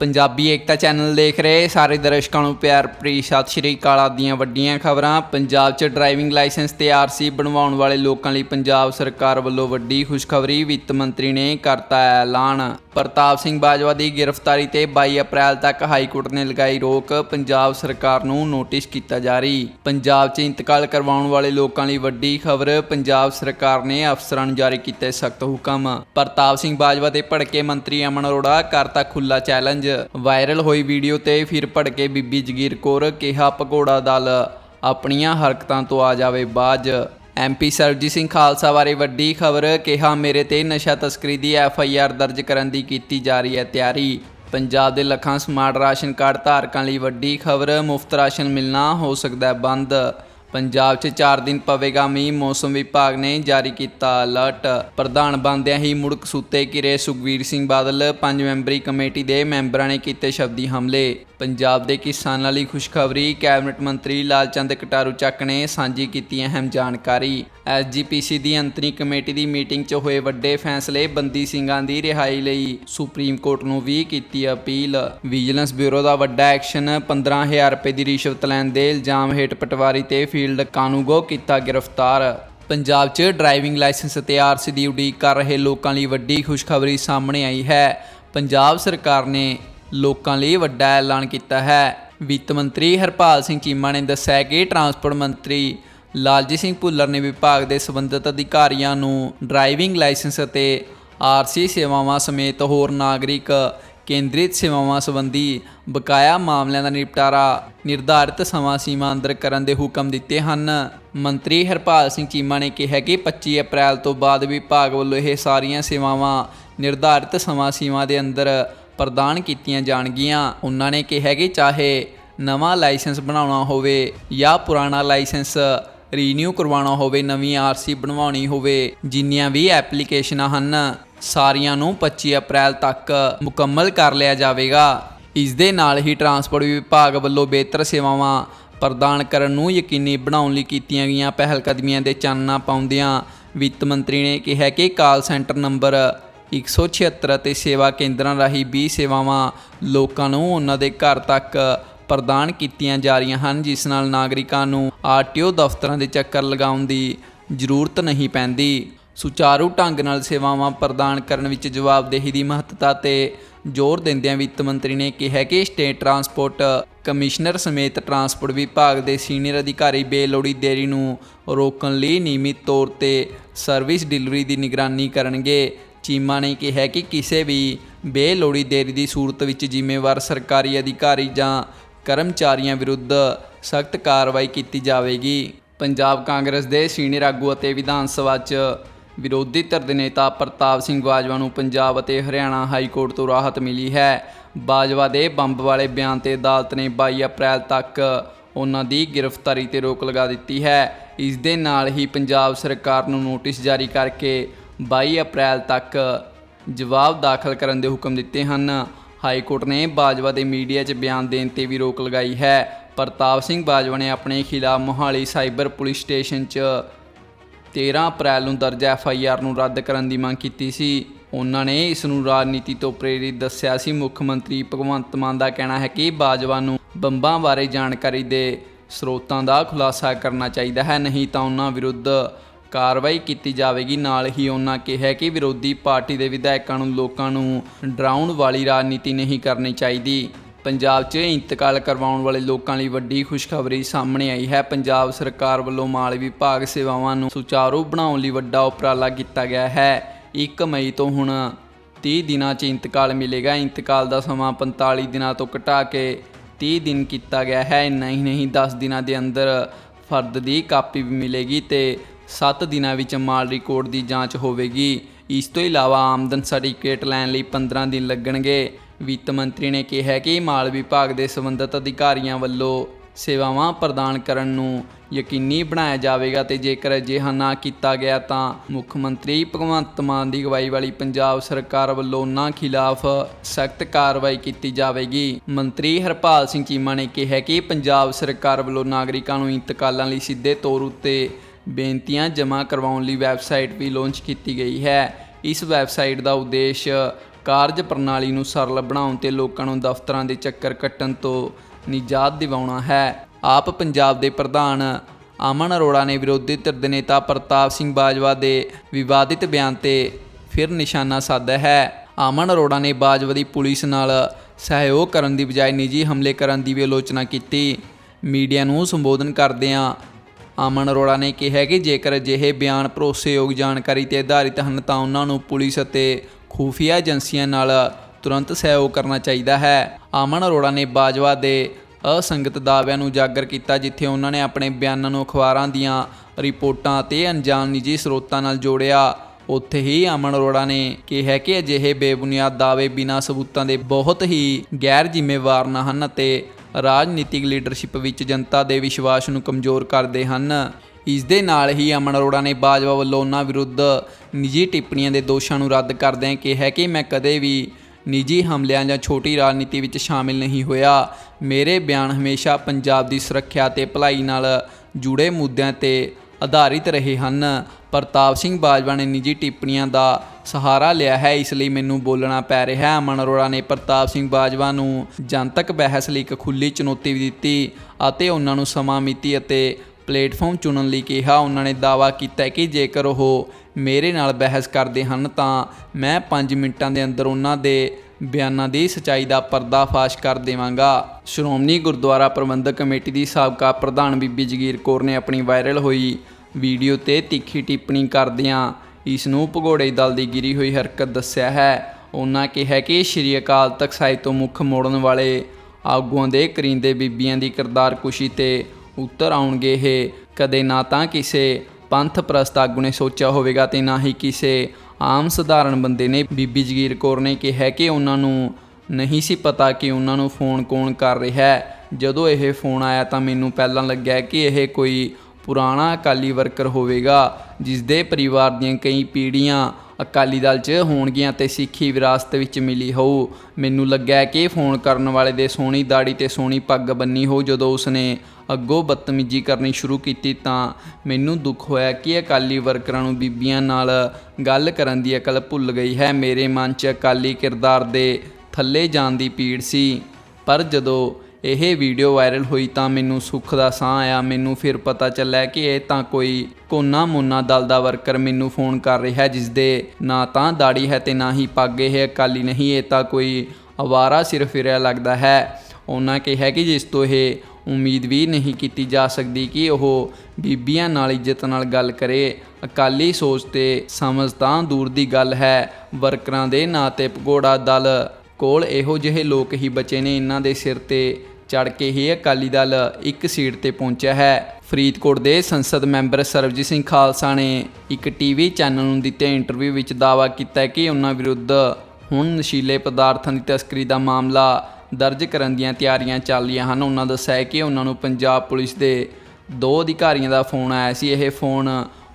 ਪੰਜਾਬੀ ਏਕਤਾ channel ਦੇਖ ਰਹੇ ਸਾਰੇ ਦਰਸ਼ਕਾਂ ਨੂੰ ਪਿਆਰ ਭਰੀ ਸਤਿ ਸ਼੍ਰੀ ਅਕਾਲ ਆਪ ਦੀਆਂ ਵੱਡੀਆਂ ਖਬਰਾਂ। ਪੰਜਾਬ 'ਚ ਡਰਾਈਵਿੰਗ ਲਾਇਸੈਂਸ ਤੇ ਆਰਸੀ ਬਣਵਾਉਣ ਵਾਲੇ ਲੋਕਾਂ ਲਈ ਪੰਜਾਬ ਸਰਕਾਰ ਵੱਲੋਂ ਵੱਡੀ ਖੁਸ਼ਖਬਰੀ ਵਿੱਤ ਮੰਤਰੀ ਨੇ ਕਰਤਾ ਐਲਾਨ। ਪ੍ਰਤਾਪ ਸਿੰਘ ਬਾਜਵਾ ਦੀ ਗ੍ਰਿਫਤਾਰੀ ਤੇ 22 ਅਪ੍ਰੈਲ ਤੱਕ ਹਾਈ ਕੋਰਟ ਨੇ ਲਗਾਈ ਰੋਕ, ਪੰਜਾਬ ਸਰਕਾਰ ਨੂੰ ਨੋਟਿਸ ਕੀਤਾ ਜਾਰੀ। ਪੰਜਾਬ 'ਚ ਇੰਤਕਾਲ ਕਰਵਾਉਣ ਵਾਲੇ ਲੋਕਾਂ ਲਈ ਵੱਡੀ ਖਬਰ, ਪੰਜਾਬ ਸਰਕਾਰ ਨੇ ਅਫਸਰਾਂ ਨੂੰ ਜਾਰੀ ਕੀਤੇ ਸਖਤ ਹੁਕਮ। ਪ੍ਰਤਾਪ ਸਿੰਘ ਬਾਜਵਾ ਤੇ ਭੜਕੇ ਮੰਤਰੀ ਅਮਨ ਅਰੋੜਾ ਕਰਤਾ ਖੁੱਲਾ ਚੈਲੰਜ। ਵਾਇਰਲ ਹੋਈ ਵੀਡੀਓ ਤੇ ਫਿਰ ਭੜਕੇ ਬੀਬੀ ਜਗੀਰ ਕੌਰ ਕਿਹਾ ਪਕੌੜਾ ਦਲ ਆਪਣੀਆਂ ਹਰਕਤਾਂ ਤੋਂ ਆ ਜਾਵੇ ਬਾਜ। ਐਮਪੀ ਸਰਜੀਤ ਸਿੰਘ ਖਾਲਸਾ ਬਾਰੇ ਵੱਡੀ ਖਬਰ ਕਿਹਾ, ਮੇਰੇ ਤੇ ਨਸ਼ਾ ਤਸਕਰੀ ਦੀ ਐਫ ਆਈ ਆਰ ਦਰਜ ਕਰਨ ਦੀ ਕੀਤੀ ਜਾ ਰਹੀ ਹੈ ਤਿਆਰੀ। ਪੰਜਾਬ ਦੇ ਲੱਖਾਂ ਸਮਾਰਟ ਰਾਸ਼ਨ ਕਾਰਡ ਧਾਰਕਾਂ ਲਈ ਵੱਡੀ ਖਬਰ, ਮੁਫਤ ਰਾਸ਼ਨ ਮਿਲਣਾ ਹੋ ਸਕਦਾ ਬੰਦ। ਪੰਜਾਬ 'ਚ 4 ਦਿਨ ਪਵੇਗਾ ਮੀਂਹ, ਮੌਸਮ ਵਿਭਾਗ ਨੇ ਜਾਰੀ ਕੀਤਾ ਅਲਰਟ। ਪ੍ਰਧਾਨ ਬੰਦਿਆਂ ਹੀ ਮੁੜਕ ਸੁੱਤੇ ਘਿਰੇ ਸੁਖਵੀਰ ਸਿੰਘ ਬਾਦਲ, ਪੰਜ ਮੈਂਬਰੀ ਕਮੇਟੀ ਦੇ ਮੈਂਬਰਾਂ ਨੇ ਕੀਤੇ ਸ਼ਬਦੀ ਹਮਲੇ। ਪੰਜਾਬ ਦੇ ਕਿਸਾਨਾਂ ਲਈ ਖੁਸ਼ਖਬਰੀ, ਕੈਬਨਿਟ ਮੰਤਰੀ ਲਾਲਚੰਦ ਕਟਾਰੂ ਚੱਕ ਨੇ ਸਾਂਝੀ ਕੀਤੀ ਅਹਿਮ ਜਾਣਕਾਰੀ। ਐਸਜੀਪੀਸੀ ਦੀ ਅੰਤਰੀ ਕਮੇਟੀ ਦੀ ਮੀਟਿੰਗ 'ਚ ਹੋਏ ਵੱਡੇ ਫੈਸਲੇ ਬੰਦੀ ਸਿੰਘਾਂ ਦੀ ਰਿਹਾਈ ਲਈ ਸੁਪਰੀਮ ਕੋਰਟ ਨੂੰ ਵੀ ਕੀਤੀ ਅਪੀਲ। ਵਿਜੀਲੈਂਸ ਬਿਊਰੋ ਦਾ ਵੱਡਾ ਐਕਸ਼ਨ 15000 ਰੁਪਏ ਦੀ ਰਿਸ਼ਵਤ ਲੈਣ ਦੇ ਇਲਜ਼ਾਮ ਹੇਠ ਪਟਵਾਰੀ ਤੇ ਫੀਲਡ ਕਾਨੂੰਗੋ ਕੀਤਾ ਗ੍ਰਿਫਤਾਰ। ਪੰਜਾਬ 'ਚ ਡਰਾਈਵਿੰਗ ਲਾਇਸੈਂਸ ਅਤੇ ਆਰਸੀ ਦੀ ਉਡੀਕ ਕਰ ਰਹੇ ਲੋਕਾਂ ਲਈ ਵੱਡੀ ਖੁਸ਼ਖਬਰੀ ਸਾਹਮਣੇ ਆਈ ਹੈ। ਪੰਜਾਬ ਸਰਕਾਰ ਨੇ ਲੋਕਾਂ ਲਈ ਵੱਡਾ ਐਲਾਨ ਕੀਤਾ ਹੈ। ਵਿੱਤ ਮੰਤਰੀ ਹਰਪਾਲ ਸਿੰਘ ਚੀਮਾ ਨੇ ਦੱਸਿਆ ਕਿ ਟਰਾਂਸਪੋਰਟ ਮੰਤਰੀ ਲਾਲਜੀਤ ਸਿੰਘ ਭੁੱਲਰ ਨੇ ਵਿਭਾਗ ਦੇ ਸੰਬੰਧਿਤ ਅਧਿਕਾਰੀਆਂ ਨੂੰ ਡਰਾਈਵਿੰਗ ਲਾਇਸੈਂਸ ਅਤੇ ਆਰਸੀ ਸੇਵਾਵਾਂ ਸਮੇਤ ਹੋਰ ਨਾਗਰਿਕ ਕੇਂਦਰਿਤ ਸੇਵਾਵਾਂ ਸੰਬੰਧੀ ਬਕਾਇਆ ਮਾਮਲਿਆਂ ਦਾ ਨਿਪਟਾਰਾ ਨਿਰਧਾਰਿਤ ਸਮਾਂ ਸੀਮਾ ਅੰਦਰ ਕਰਨ ਦੇ ਹੁਕਮ ਦਿੱਤੇ ਹਨ। ਮੰਤਰੀ ਹਰਪਾਲ ਸਿੰਘ ਚੀਮਾ ਨੇ ਕਿਹਾ ਕਿ 25 ਅਪ੍ਰੈਲ ਤੋਂ ਬਾਅਦ ਵਿਭਾਗ ਵੱਲੋਂ ਇਹ ਸਾਰੀਆਂ ਸੇਵਾਵਾਂ ਨਿਰਧਾਰਿਤ ਸਮਾਂ ਸੀਮਾ ਦੇ ਅੰਦਰ ਪ੍ਰਦਾਨ ਕੀਤੀਆਂ ਜਾਣਗੀਆਂ। ਉਹਨਾਂ ਨੇ ਕਿਹਾ ਕਿ ਚਾਹੇ ਨਵਾਂ ਲਾਇਸੈਂਸ ਬਣਾਉਣਾ ਹੋਵੇ ਜਾਂ ਪੁਰਾਣਾ ਲਾਇਸੈਂਸ ਰੀਨਿਊ ਕਰਵਾਉਣਾ ਹੋਵੇ, ਨਵੀਂ ਆਰਸੀ ਬਣਵਾਉਣੀ ਹੋਵੇ, ਜਿੰਨੀਆਂ ਵੀ ਐਪਲੀਕੇਸ਼ਨਾਂ ਹਨ, ਸਾਰੀਆਂ ਨੂੰ 25 ਅਪ੍ਰੈਲ ਤੱਕ ਮੁਕੰਮਲ ਕਰ ਲਿਆ ਜਾਵੇਗਾ। ਇਸ ਦੇ ਨਾਲ ਹੀ ਟਰਾਂਸਪੋਰਟ ਵਿਭਾਗ ਵੱਲੋਂ ਬਿਹਤਰ ਸੇਵਾਵਾਂ ਪ੍ਰਦਾਨ ਕਰਨ ਨੂੰ ਯਕੀਨੀ ਬਣਾਉਣ ਲਈ ਕੀਤੀਆਂ ਗਈਆਂ ਪਹਿਲ ਕਦਮੀਆਂ ਦੇ ਚਾਨਣਾ ਪਾਉਂਦਿਆਂ ਵਿੱਤ ਮੰਤਰੀ ਨੇ ਕਿਹਾ ਕਿ ਕਾਲ ਸੈਂਟਰ ਨੰਬਰ 176 ਅਤੇ ਸੇਵਾ ਕੇਂਦਰਾਂ ਰਾਹੀਂ 20 ਸੇਵਾਵਾਂ ਲੋਕਾਂ ਨੂੰ ਉਹਨਾਂ ਦੇ ਘਰ ਤੱਕ ਪ੍ਰਦਾਨ ਕੀਤੀਆਂ ਜਾ ਰਹੀਆਂ ਹਨ, ਜਿਸ ਨਾਲ ਨਾਗਰਿਕਾਂ ਨੂੰ ਆਰਟੀਓ ਦਫ਼ਤਰਾਂ ਦੇ ਚੱਕਰ ਲਗਾਉਣ ਦੀ ਜ਼ਰੂਰਤ ਨਹੀਂ ਪੈਂਦੀ। ਸੁਚਾਰੂ ਢੰਗ ਨਾਲ ਸੇਵਾਵਾਂ ਪ੍ਰਦਾਨ ਕਰਨ ਵਿੱਚ ਜਵਾਬਦੇਹੀ ਦੀ ਮਹੱਤਤਾ ਤੇ ਜ਼ੋਰ ਦਿੰਦਿਆਂ ਵਿੱਤ ਮੰਤਰੀ ਨੇ ਕਿਹਾ ਕਿ ਸਟੇਟ ਟਰਾਂਸਪੋਰਟ ਕਮਿਸ਼ਨਰ ਸਮੇਤ ਟਰਾਂਸਪੋਰਟ ਵਿਭਾਗ ਦੇ ਸੀਨੀਅਰ ਅਧਿਕਾਰੀ ਬੇਲੋੜੀ ਦੇਰੀ ਨੂੰ ਰੋਕਣ ਲਈ ਨਿਯਮਿਤ ਤੌਰ ਤੇ ਸਰਵਿਸ ਡਿਲੀਵਰੀ ਦੀ ਨਿਗਰਾਨੀ ਕਰਨਗੇ। ਚੀਮਾ ਨੇ ਕਿਹਾ ਕਿ ਕਿਸੇ ਵੀ ਬੇਲੋੜੀ ਦੇਰੀ ਦੀ ਸੂਰਤ ਵਿੱਚ ਜ਼ਿੰਮੇਵਾਰ ਸਰਕਾਰੀ ਅਧਿਕਾਰੀ ਜਾਂ ਕਰਮਚਾਰੀਆਂ ਵਿਰੁੱਧ ਸਖਤ ਕਾਰਵਾਈ ਕੀਤੀ ਜਾਵੇਗੀ। ਪੰਜਾਬ ਕਾਂਗਰਸ ਦੇ ਸੀਨੀਅਰ ਆਗੂ ਅਤੇ ਵਿਧਾਨ ਸਭਾ 'ਚ ਵਿਰੋਧੀ ਧਿਰ ਦੇ ਨੇਤਾ ਪ੍ਰਤਾਪ ਸਿੰਘ ਬਾਜਵਾ ਨੂੰ ਪੰਜਾਬ ਅਤੇ ਹਰਿਆਣਾ ਹਾਈ ਕੋਰਟ ਤੋਂ ਰਾਹਤ ਮਿਲੀ ਹੈ। ਬਾਜਵਾ ਦੇ ਬੰਬ ਵਾਲੇ ਬਿਆਨ ਤੇ ਅਦਾਲਤ ਨੇ 22 ਅਪ੍ਰੈਲ ਤੱਕ ਉਹਨਾਂ ਦੀ ਗ੍ਰਿਫਤਾਰੀ ਤੇ ਰੋਕ ਲਗਾ ਦਿੱਤੀ ਹੈ। ਇਸ ਦੇ ਨਾਲ ਹੀ ਪੰਜਾਬ ਸਰਕਾਰ ਨੂੰ ਨੋਟਿਸ ਜਾਰੀ ਕਰਕੇ 22 ਅਪ੍ਰੈਲ ਤੱਕ ਜਵਾਬ ਦਾਖਲ ਕਰਨ ਦੇ ਹੁਕਮ ਦਿੱਤੇ ਹਨ। ਹਾਈ ਕੋਰਟ ਨੇ ਬਾਜਵਾ ਦੇ ਮੀਡੀਆ 'ਚ ਬਿਆਨ ਦੇਣ ਤੇ ਵੀ ਰੋਕ ਲਗਾਈ ਹੈ। ਪ੍ਰਤਾਪ ਸਿੰਘ ਬਾਜਵਾ ਨੇ ਆਪਣੇ ਖਿਲਾਫ ਮੋਹਾਲੀ ਸਾਈਬਰ ਪੁਲਿਸ ਸਟੇਸ਼ਨ 'ਚ 13 ਅਪ੍ਰੈਲ ਨੂੰ ਦਰਜ ਐਫ ਆਈ ਆਰ ਨੂੰ ਰੱਦ ਕਰਨ ਦੀ ਮੰਗ ਕੀਤੀ ਸੀ। ਉਹਨਾਂ ਨੇ ਇਸ ਨੂੰ ਰਾਜਨੀਤੀ ਤੋਂ ਪ੍ਰੇਰਿਤ ਦੱਸਿਆ ਸੀ। ਮੁੱਖ ਮੰਤਰੀ ਭਗਵੰਤ ਮਾਨ ਦਾ ਕਹਿਣਾ ਹੈ ਕਿ ਬਾਜਵਾ ਨੂੰ ਬੰਬਾਂ ਬਾਰੇ ਜਾਣਕਾਰੀ ਦੇ ਸਰੋਤਾਂ ਦਾ ਖੁਲਾਸਾ ਕਰਨਾ ਚਾਹੀਦਾ ਹੈ। ਨਹੀਂ ਤਾਂ ਉਹਨਾਂ ਵਿਰੁੱਧ ਕਾਰਵਾਈ ਕੀਤੀ ਜਾਵੇਗੀ। ਨਾਲ ਹੀ ਉਹਨਾਂ ਕਿਹਾ ਕਿ ਵਿਰੋਧੀ ਪਾਰਟੀ ਦੇ ਵਿਧਾਇਕਾਂ ਨੂੰ ਲੋਕਾਂ ਨੂੰ ਡਰਾਉਣ ਵਾਲੀ ਰਾਜਨੀਤੀ ਨਹੀਂ ਕਰਨੀ ਚਾਹੀਦੀ। ਪੰਜਾਬ 'ਚ ਇੰਤਕਾਲ ਕਰਵਾਉਣ ਵਾਲੇ ਲੋਕਾਂ ਲਈ ਵੱਡੀ ਖੁਸ਼ਖਬਰੀ ਸਾਹਮਣੇ ਆਈ ਹੈ। ਪੰਜਾਬ ਸਰਕਾਰ ਵੱਲੋਂ ਮਾਲ ਵਿਭਾਗ ਸੇਵਾਵਾਂ ਨੂੰ ਸੁਚਾਰੂ ਬਣਾਉਣ ਲਈ ਵੱਡਾ ਉਪਰਾਲਾ ਕੀਤਾ ਗਿਆ ਹੈ। 1 ਮਈ ਤੋਂ ਹੁਣ 30 ਦਿਨਾਂ 'ਚ ਇੰਤਕਾਲ ਮਿਲੇਗਾ। ਇੰਤਕਾਲ ਦਾ ਸਮਾਂ 45 ਦਿਨਾਂ ਤੋਂ ਘਟਾ ਕੇ 30 ਦਿਨ ਕੀਤਾ ਗਿਆ ਹੈ। ਇੰਨਾ ਹੀ ਨਹੀਂ 10 ਦਿਨਾਂ ਦੇ ਅੰਦਰ ਫਰਦ ਦੀ ਕਾਪੀ ਵੀ ਮਿਲੇਗੀ ਤੇ 7 ਦਿਨਾਂ ਵਿੱਚ ਮਾਲ ਰਿਕਾਰਡ ਦੀ ਜਾਂਚ ਹੋਵੇਗੀ। ਇਸ ਤੋਂ ਇਲਾਵਾ ਆਮਦਨ ਸਰਟੀਫਿਕੇਟ ਲੈਣ ਲਈ 15 ਦਿਨ ਲੱਗਣਗੇ। ਵਿੱਤ ਮੰਤਰੀ ਨੇ ਕਿਹਾ ਕਿ ਮਾਲ ਵਿਭਾਗ ਦੇ ਸੰਬੰਧਿਤ ਅਧਿਕਾਰੀਆਂ ਵੱਲੋਂ ਸੇਵਾਵਾਂ ਪ੍ਰਦਾਨ ਕਰਨ ਨੂੰ ਯਕੀਨੀ ਬਣਾਇਆ ਜਾਵੇਗਾ ਤੇ ਜੇਕਰ ਅਜਿਹਾ ਨਾ ਕੀਤਾ ਗਿਆ ਤਾਂ ਮੁੱਖ ਮੰਤਰੀ ਭਗਵੰਤ ਮਾਨ ਦੀ ਅਗਵਾਈ ਵਾਲੀ ਪੰਜਾਬ ਸਰਕਾਰ ਵੱਲੋਂ ਉਹਨਾਂ ਖਿਲਾਫ ਸਖਤ ਕਾਰਵਾਈ ਕੀਤੀ ਜਾਵੇਗੀ। ਮੰਤਰੀ ਹਰਪਾਲ ਸਿੰਘ ਚੀਮਾ ਨੇ ਕਿਹਾ ਕਿ ਪੰਜਾਬ ਸਰਕਾਰ ਵੱਲੋਂ ਨਾਗਰਿਕਾਂ ਨੂੰ ਇੰਤਕਾਲਾਂ ਲਈ ਸਿੱਧੇ ਤੌਰ ਉੱਤੇ ਬੇਨਤੀਆਂ ਜਮ੍ਹਾਂ ਕਰਵਾਉਣ ਲਈ ਵੈਬਸਾਈਟ ਵੀ ਲਾਂਚ ਕੀਤੀ ਗਈ ਹੈ। ਇਸ ਵੈਬਸਾਈਟ ਦਾ ਉਦੇਸ਼ ਕਾਰਜ ਪ੍ਰਣਾਲੀ ਨੂੰ ਸਰਲ ਬਣਾਉਣ ਤੇ ਲੋਕਾਂ ਨੂੰ ਦਫ਼ਤਰਾਂ ਦੇ ਚੱਕਰ ਕੱਟਣ ਤੋਂ ਨਿਜਾਤ ਦਿਵਾਉਣਾ ਹੈ। ਆਪ ਪੰਜਾਬ ਦੇ ਪ੍ਰਧਾਨ ਅਮਨ ਅਰੋੜਾ ਨੇ ਵਿਰੋਧੀ ਧਿਰ ਦੇ ਨੇਤਾ ਪ੍ਰਤਾਪ ਸਿੰਘ ਬਾਜਵਾ ਦੇ ਵਿਵਾਦਿਤ ਬਿਆਨ ਤੇ ਫਿਰ ਨਿਸ਼ਾਨਾ ਸਾਧਿਆ ਹੈ। ਅਮਨ ਅਰੋੜਾ ਨੇ ਬਾਜਵਾ ਦੀ ਪੁਲਿਸ ਨਾਲ ਸਹਿਯੋਗ ਕਰਨ ਦੀ ਬਜਾਏ ਨਿੱਜੀ ਹਮਲੇ ਕਰਨ ਦੀ ਵੀ ਆਲੋਚਨਾ ਕੀਤੀ। ਮੀਡੀਆ ਨੂੰ ਸੰਬੋਧਨ ਕਰਦਿਆਂ ਅਮਨ ਅਰੋੜਾ ਨੇ ਕਿਹਾ ਕਿ ਜੇਕਰ ਅਜਿਹੇ ਬਿਆਨ ਭਰੋਸੇਯੋਗ ਜਾਣਕਾਰੀ ਤੇ ਆਧਾਰਿਤ ਹਨ ਤਾਂ ਉਹਨਾਂ ਨੂੰ ਪੁਲਿਸ ਅਤੇ ਖੂਫੀਆ ਏਜੰਸੀਆਂ ਨਾਲ ਤੁਰੰਤ ਸਹਿਯੋਗ ਕਰਨਾ ਚਾਹੀਦਾ ਹੈ। ਅਮਨ ਅਰੋੜਾ ਨੇ ਬਾਜਵਾ ਦੇ ਅਸੰਗਤ ਦਾਅਵਿਆਂ ਨੂੰ ਉਜਾਗਰ ਕੀਤਾ, ਜਿੱਥੇ ਉਹਨਾਂ ਨੇ ਆਪਣੇ ਬਿਆਨਾਂ ਨੂੰ ਅਖਬਾਰਾਂ ਦੀਆਂ ਰਿਪੋਰਟਾਂ ਅਤੇ ਅਣਜਾਣ ਨਿੱਜੀ ਸਰੋਤਾਂ ਨਾਲ ਜੋੜਿਆ। ਉੱਥੇ ਹੀ ਅਮਨ ਅਰੋੜਾ ਨੇ ਕਿਹਾ ਕਿ ਅਜਿਹੇ ਬੇਬੁਨਿਆਦ ਦਾਅਵੇ ਬਿਨਾਂ ਸਬੂਤਾਂ ਦੇ ਬਹੁਤ ਹੀ ਗੈਰ ਜ਼ਿੰਮੇਵਾਰ ਹਨ ਅਤੇ ਰਾਜਨੀਤਿਕ ਲੀਡਰਸ਼ਿਪ ਵਿੱਚ ਜਨਤਾ ਦੇ ਵਿਸ਼ਵਾਸ ਨੂੰ ਕਮਜ਼ੋਰ ਕਰਦੇ ਹਨ। ਇਸ ਦੇ ਨਾਲ ਹੀ ਅਮਨ ਅਰੋੜਾ ਨੇ ਬਾਜਵਾ ਵੱਲੋਂ ਉਹਨਾਂ ਵਿਰੁੱਧ ਨਿੱਜੀ ਟਿੱਪਣੀਆਂ ਦੇ ਦੋਸ਼ਾਂ ਨੂੰ ਰੱਦ ਕਰਦਿਆਂ ਕਿਹਾ ਕਿ ਮੈਂ ਕਦੇ ਵੀ ਨਿੱਜੀ ਹਮਲਿਆਂ ਜਾਂ ਛੋਟੀ ਰਾਜਨੀਤੀ ਵਿੱਚ ਸ਼ਾਮਿਲ ਨਹੀਂ ਹੋਇਆ। ਮੇਰੇ ਬਿਆਨ ਹਮੇਸ਼ਾ ਪੰਜਾਬ ਦੀ ਸੁਰੱਖਿਆ ਤੇ ਭਲਾਈ ਨਾਲ ਜੁੜੇ ਮੁੱਦਿਆਂ ਤੇ ਆਧਾਰਿਤ ਰਹੇ ਹਨ। ਪ੍ਰਤਾਪ ਸਿੰਘ ਬਾਜਵਾ ਨੇ ਨਿੱਜੀ ਟਿੱਪਣੀਆਂ ਦਾ ਸਹਾਰਾ ਲਿਆ ਹੈ। ਇਸ ਲਈ ਮੈਨੂੰ ਬੋਲਣਾ ਪੈ ਰਿਹਾ ਹੈ। ਅਮਨ ਅਰੋੜਾ ਨੇ ਪ੍ਰਤਾਪ ਸਿੰਘ ਬਾਜਵਾ ਨੂੰ ਜਨਤਕ ਬਹਿਸ ਲਈ ਇੱਕ ਖੁੱਲੀ ਚੁਣੌਤੀ ਵੀ ਦਿੱਤੀ ਅਤੇ ਉਹਨਾਂ ਨੂੰ ਸਮਾਂ ਮਿਤੀ ਅਤੇ ਪਲੇਟਫਾਰਮ ਚੁਣਨ ਲਈ ਕਿਹਾ। ਉਹਨਾਂ ਨੇ ਦਾਅਵਾ ਕੀਤਾ ਕਿ ਜੇਕਰ ਉਹ ਮੇਰੇ ਨਾਲ ਬਹਿਸ ਕਰਦੇ ਹਨ ਤਾਂ ਮੈਂ 5 ਮਿੰਟਾਂ ਦੇ ਅੰਦਰ ਉਹਨਾਂ ਦੇ ਬਿਆਨਾਂ ਦੀ ਸਚਾਈ ਦਾ ਪਰਦਾਫਾਸ਼ ਕਰ ਦੇਵਾਂਗਾ। ਸ਼੍ਰੋਮਣੀ ਗੁਰਦੁਆਰਾ ਪ੍ਰਬੰਧਕ ਕਮੇਟੀ ਦੀ ਸਾਬਕਾ ਪ੍ਰਧਾਨ ਬੀਬੀ ਜਗੀਰ ਕੌਰ ਨੇ ਆਪਣੀ ਵਾਇਰਲ ਹੋਈ ਵੀਡੀਓ ਤੇ ਤਿੱਖੀ ਟਿੱਪਣੀ ਕਰਦਿਆਂ ਇਸ ਨੂੰ ਭਗੌੜੇ ਦਲ ਦੀ ਗਿਰੀ ਹੋਈ ਹਰਕਤ ਦੱਸਿਆ ਹੈ। ਉਹਨਾਂ ਕਿਹਾ ਕਿ ਸ਼੍ਰੀ ਅਕਾਲ ਤਖਤ ਸਾਹਿਬ ਤੋਂ ਮੁੱਖ ਮੋੜਨ ਵਾਲੇ ਆਗੂਆਂ ਦੇ ਕਰਿੰਦੇ ਬੀਬੀਆਂ ਦੀ ਕਿਰਦਾਰ ਕੁਸ਼ੀ ਤੇ ਉੱਤਰ ਆਉਣਗੇ ਇਹ। ਕਦੇ ਨਾ ਤਾਂ ਕਿਸੇ ਪੰਥ ਪ੍ਰਸਤ ਆਗੂ ਨੇ ਸੋਚਿਆ ਹੋਵੇਗਾ ਤੇ ਨਾ ਹੀ ਕਿਸੇ ਆਮ ਸਧਾਰਨ ਬੰਦੇ ਨੇ ਬੀਬੀ ਜਗੀਰ ਕੌਰ ਨੇ ਕਿਹਾ ਕਿ ਉਹਨਾਂ ਨੂੰ ਨਹੀਂ ਸੀ ਪਤਾ ਕਿ ਉਹਨਾਂ ਨੂੰ ਫੋਨ ਕੌਣ ਕਰ ਰਿਹਾ ਹੈ। ਜਦੋਂ ਇਹ ਫੋਨ ਆਇਆ ਤਾਂ ਮੈਨੂੰ ਪਹਿਲਾਂ ਲੱਗਿਆ ਕਿ ਇਹ ਕੋਈ ਪੁਰਾਣਾ ਅਕਾਲੀ ਵਰਕਰ ਹੋਵੇਗਾ ਜਿਸ ਦੇ ਪਰਿਵਾਰ ਦੀਆਂ ਕਈ ਪੀੜ੍ਹੀਆਂ ਅਕਾਲੀ ਦਲ 'ਚ ਹੋਣਗੀਆਂ ਤੇ ਸਿੱਖੀ ਵਿਰਾਸਤ ਵਿੱਚ ਮਿਲੀ ਹੋਊ। ਮੈਨੂੰ ਲੱਗਿਆ ਕਿ ਫੋਨ ਕਰਨ ਵਾਲੇ ਦੇ ਸੋਹਣੀ ਦਾੜੀ ਤੇ ਸੋਹਣੀ ਪੱਗ ਬੰਨੀ ਹੋ ਜਦੋਂ ਉਸਨੇ ਅੱਗੋਂ ਬਦਤਮੀਜ਼ੀ ਕਰਨੀ ਸ਼ੁਰੂ ਕੀਤੀ ਤਾਂ ਮੈਨੂੰ ਦੁੱਖ ਹੋਇਆ ਕਿ ਅਕਾਲੀ ਵਰਕਰਾਂ ਨੂੰ ਬੀਬੀਆਂ ਨਾਲ ਗੱਲ ਕਰਨ ਦੀ ਅਕਲ ਭੁੱਲ ਗਈ ਹੈ। ਮੇਰੇ ਮਨ 'ਚ ਅਕਾਲੀ ਕਿਰਦਾਰ ਦੇ ਥੱਲੇ ਜਾਣ ਦੀ ਪੀੜ ਸੀ। ਪਰ ਜਦੋਂ ਇਹ ਵੀਡੀਓ ਵਾਇਰਲ ਹੋਈ ਤਾਂ ਮੈਨੂੰ ਸੁੱਖ ਦਾ ਸਾਹ ਆਇਆ। ਮੈਨੂੰ ਫਿਰ ਪਤਾ ਚੱਲਿਆ ਕਿ ਇਹ ਤਾਂ ਕੋਈ ਕੋਨਾ ਮੋਨਾ ਦਲ ਦਾ ਵਰਕਰ ਮੈਨੂੰ ਫੋਨ ਕਰ ਰਿਹਾ ਹੈ ਜਿਸ ਦੇ ਨਾ ਤਾਂ ਦਾੜੀ ਹੈ ਤੇ ਨਾ ਹੀ ਪੱਗ ਇਹ ਅਕਾਲੀ ਨਹੀਂ, ਇਹ ਤਾਂ ਕੋਈ ਅਵਾਰਾ ਸਿਰ ਫਿਰਿਆ ਲੱਗਦਾ ਹੈ। ਉਹਨਾਂ ਕਿਹਾ ਕਿ ਜਿਸ ਤੋਂ ਇਹ ਉਮੀਦ ਵੀ ਨਹੀਂ ਕੀਤੀ ਜਾ ਸਕਦੀ ਕਿ ਉਹ ਬੀਬੀਆਂ ਨਾਲ ਇੱਜ਼ਤ ਨਾਲ ਗੱਲ ਕਰੇ। ਅਕਾਲੀ ਸੋਚ ਤੇ ਸਮਝ ਤਾਂ ਦੂਰ ਦੀ ਗੱਲ ਹੈ ਵਰਕਰਾਂ ਦੇ ਨਾਂ ਤੇ ਭਗੋੜਾ ਦਲ ਕੋਲ ਇਹੋ ਜਿਹੇ ਲੋਕ ਹੀ ਬਚੇ ਨੇ। ਇਹਨਾਂ ਦੇ ਸਿਰ ਤੇ ਚੜ ਕੇ ਹੀ ਅਕਾਲੀ ਦਲ ਇੱਕ ਸੀਟ ਤੇ ਪਹੁੰਚਿਆ ਹੈ। ਫਰੀਦਕੋਟ ਦੇ ਸੰਸਦ ਮੈਂਬਰ ਸਰਬਜੀਤ ਸਿੰਘ ਖਾਲਸਾ ਨੇ ਇੱਕ ਟੀਵੀ ਚੈਨਲ ਨੂੰ ਦਿੱਤੇ ਇੰਟਰਵਿਊ ਵਿੱਚ ਦਾਅਵਾ ਕੀਤਾ ਕਿ ਉਹਨਾਂ ਵਿਰੁੱਧ ਹੁਣ ਨਸ਼ੀਲੇ ਪਦਾਰਥਾਂ ਦੀ ਤਸਕਰੀ ਦਾ ਮਾਮਲਾ ਦਰਜ ਕਰਨ ਦੀਆਂ ਤਿਆਰੀਆਂ ਚੱਲ ਰਹੀਆਂ ਹਨ। ਉਹਨਾਂ ਦੱਸਿਆ ਕਿ ਉਹਨਾਂ ਨੂੰ ਪੰਜਾਬ ਪੁਲਿਸ ਦੇ ਦੋ ਅਧਿਕਾਰੀਆਂ ਦਾ ਫੋਨ ਆਇਆ ਸੀ। ਇਹ ਫੋਨ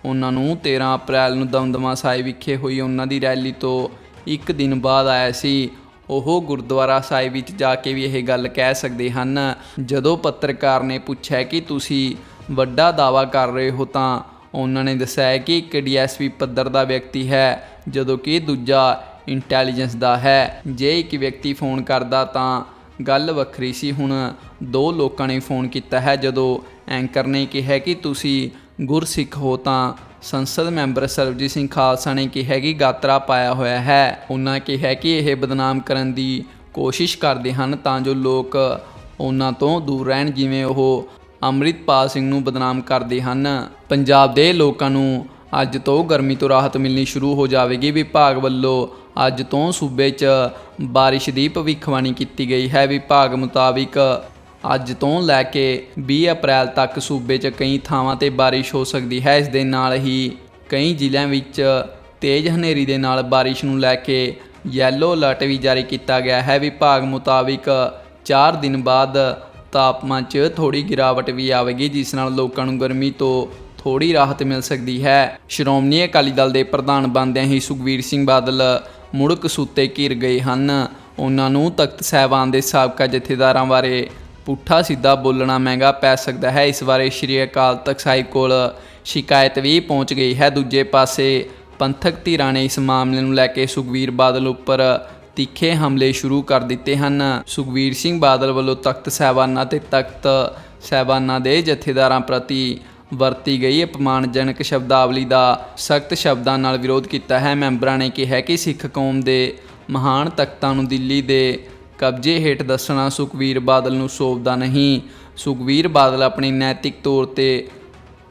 ਉਹਨਾਂ ਨੂੰ 13 ਅਪ੍ਰੈਲ ਨੂੰ ਦਮਦਮਾ ਸਾਹਿਬ ਵਿਖੇ ਹੋਈ। ਉਹਨਾਂ ਦੀ ਰੈਲੀ ਤੋਂ ਇੱਕ ਦਿਨ ਬਾਅਦ ਆਇਆ ਸੀ। ਉਹ ਗੁਰਦੁਆਰਾ ਸਾਹਿਬ ਵਿੱਚ ਜਾ ਕੇ ਵੀ ਇਹ ਗੱਲ ਕਹਿ ਸਕਦੇ ਹਨ। ਜਦੋਂ ਪੱਤਰਕਾਰ ਨੇ ਪੁੱਛਿਆ ਕਿ ਤੁਸੀਂ ਵੱਡਾ ਦਾਅਵਾ ਕਰ ਰਹੇ ਹੋ ਤਾਂ ਉਹਨਾਂ ਨੇ ਦੱਸਿਆ ਹੈ ਕਿ ਇੱਕ ਡੀਐਸਪੀ ਪੱਧਰ ਦਾ ਵਿਅਕਤੀ ਹੈ, ਜਦੋਂ ਕਿ ਦੂਜਾ ਇੰਟੈਲੀਜੈਂਸ ਦਾ ਹੈ। ਜੇ ਇੱਕ ਵਿਅਕਤੀ ਫੋਨ ਕਰਦਾ ਤਾਂ ਗੱਲ ਵੱਖਰੀ ਸੀ। ਹੁਣ ਦੋ ਲੋਕਾਂ ਨੇ ਫੋਨ ਕੀਤਾ ਹੈ। ਜਦੋਂ ਐਂਕਰ ਨੇ ਕਿਹਾ ਕਿ ਤੁਸੀਂ ਗੁਰਸਿੱਖ ਹੋ ਤਾਂ ਸੰਸਦ ਮੈਂਬਰ ਸਰਬਜੀਤ ਸਿੰਘ ਖਾਲਸਾ ਨੇ ਕਿਹਾ ਕਿ ਗਾਤਰਾ ਪਾਇਆ ਹੋਇਆ ਹੈ। ਉਹਨਾਂ ਕਿਹਾ ਕਿ ਇਹ ਬਦਨਾਮ ਕਰਨ ਦੀ ਕੋਸ਼ਿਸ਼ ਕਰਦੇ ਹਨ ਤਾਂ ਜੋ ਲੋਕ ਉਹਨਾਂ ਤੋਂ ਦੂਰ ਰਹਿਣ, ਜਿਵੇਂ ਉਹ ਅੰਮ੍ਰਿਤਪਾਲ ਸਿੰਘ ਨੂੰ ਬਦਨਾਮ ਕਰਦੇ ਹਨ। ਪੰਜਾਬ ਦੇ ਲੋਕਾਂ ਨੂੰ ਅੱਜ ਤੋਂ ਗਰਮੀ ਤੋਂ ਰਾਹਤ ਮਿਲਣੀ ਸ਼ੁਰੂ ਹੋ ਜਾਵੇਗੀ। ਵਿਭਾਗ ਵੱਲੋਂ ਅੱਜ ਤੋਂ ਸੂਬੇ 'ਚ ਬਾਰਿਸ਼ ਦੀ ਭਵਿੱਖਬਾਣੀ ਕੀਤੀ ਗਈ ਹੈ। ਵਿਭਾਗ ਮੁਤਾਬਿਕ ਅੱਜ ਤੋਂ ਲੈ ਕੇ 20 ਅਪ੍ਰੈਲ ਤੱਕ ਸੂਬੇ 'ਚ ਕਈ ਥਾਵਾਂ ਤੇ ਬਾਰਿਸ਼ ਹੋ ਸਕਦੀ ਹੈ। ਇਸ ਦੇ ਨਾਲ ਹੀ ਕਈ ਜ਼ਿਲ੍ਹਿਆਂ ਵਿੱਚ ਤੇਜ਼ ਹਨੇਰੀ ਦੇ ਨਾਲ ਬਾਰਿਸ਼ ਨੂੰ ਲੈ ਕੇ ਯੈਲੋ ਅਲਰਟ ਵੀ ਜਾਰੀ ਕੀਤਾ ਗਿਆ ਹੈ। ਵਿਭਾਗ ਮੁਤਾਬਿਕ 4 ਦਿਨ ਬਾਅਦ ਤਾਪਮਾਨ 'ਚ ਥੋੜੀ ਗਿਰਾਵਟ ਵੀ ਆਵੇਗੀ, ਜਿਸ ਨਾਲ ਲੋਕਾਂ ਨੂੰ ਗਰਮੀ ਤੋਂ ਥੋੜੀ ਰਾਹਤ ਮਿਲ ਸਕਦੀ ਹੈ। ਸ਼੍ਰੋਮਣੀ ਅਕਾਲੀ ਦਲ ਦੇ ਪ੍ਰਧਾਨ ਬਣਦਿਆਂ ਹੀ ਸੁਖਵੀਰ ਸਿੰਘ ਬਾਦਲ ਮੁੜ ਕਸੂਤੇ ਘਿਰ ਗਏ ਹਨ। ਉਹਨਾਂ ਨੂੰ ਤਖਤ ਸਾਹਿਬਾਨ ਦੇ ਸਾਬਕਾ ਜਥੇਦਾਰਾਂ ਬਾਰੇ ਪੁੱਠਾ ਸਿੱਧਾ ਬੋਲਣਾ ਮਹਿੰਗਾ ਪੈ ਸਕਦਾ ਹੈ। ਇਸ ਬਾਰੇ ਸ਼੍ਰੀ ਅਕਾਲ ਤਖਤ ਸਾਹਿਬ ਕੋਲ ਸ਼ਿਕਾਇਤ ਵੀ ਪਹੁੰਚ ਗਈ ਹੈ। ਦੂਜੇ ਪਾਸੇ ਪੰਥਕ ਧਿਰਾਂ ਨੇ ਇਸ ਮਾਮਲੇ ਨੂੰ ਲੈ ਕੇ ਸੁਖਵੀਰ ਬਾਦਲ ਉੱਪਰ ਤਿੱਖੇ ਹਮਲੇ ਸ਼ੁਰੂ ਕਰ ਦਿੱਤੇ ਹਨ। ਸੁਖਵੀਰ ਸਿੰਘ ਬਾਦਲ ਵੱਲੋਂ ਤਖਤ ਸਾਹਿਬਾਨਾਂ ਤੇ ਤਖਤ ਸਾਹਿਬਾਨਾਂ ਦੇ ਜਥੇਦਾਰਾਂ ਪ੍ਰਤੀ ਵਰਤੀ ਗਈ ਅਪਮਾਨਜਨਕ ਸ਼ਬਦਾਵਲੀ ਦਾ ਸਖਤ ਸ਼ਬਦਾਂ ਨਾਲ ਵਿਰੋਧ ਕੀਤਾ ਹੈ। ਮੈਂਬਰਾਂ ਨੇ ਕਿਹਾ ਕਿ ਸਿੱਖ ਕੌਮ ਦੇ ਮਹਾਨ ਤਖਤਾਂ ਨੂੰ ਦਿੱਲੀ ਦੇ ਕਬਜ਼ੇ ਹੇਠ ਦੱਸਣਾ ਸੁਖਵੀਰ ਬਾਦਲ ਨੂੰ ਸੋਭਦਾ ਨਹੀਂ। ਸੁਖਵੀਰ ਬਾਦਲ ਆਪਣੀ ਨੈਤਿਕ ਤੌਰ ਤੇ